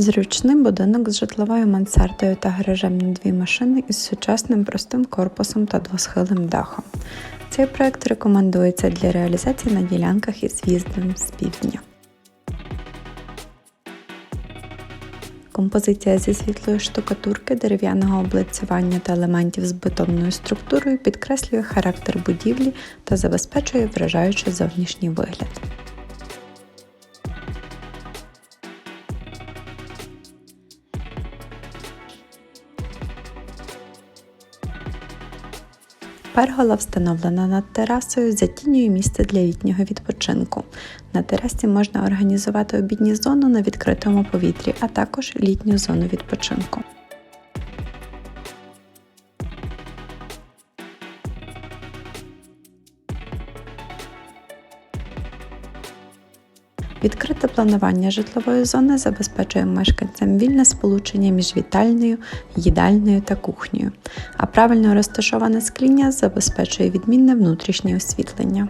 Зручний будинок з житловою мансардою та гаражем на дві машини із сучасним простим корпусом та двосхилим дахом. Цей проект рекомендується для реалізації на ділянках із в'їздом з півдня. Композиція зі світлої штукатурки, дерев'яного облицювання та елементів з бетонною структурою підкреслює характер будівлі та забезпечує вражаючий зовнішній вигляд. Пергола встановлена над терасою, затінює місце для літнього відпочинку. На терасі можна організувати обідні зону на відкритому повітрі, а також літню зону відпочинку. Відкрите планування житлової зони забезпечує мешканцям вільне сполучення між вітальною, їдальною та кухнею, а правильно розташоване скління забезпечує відмінне внутрішнє освітлення.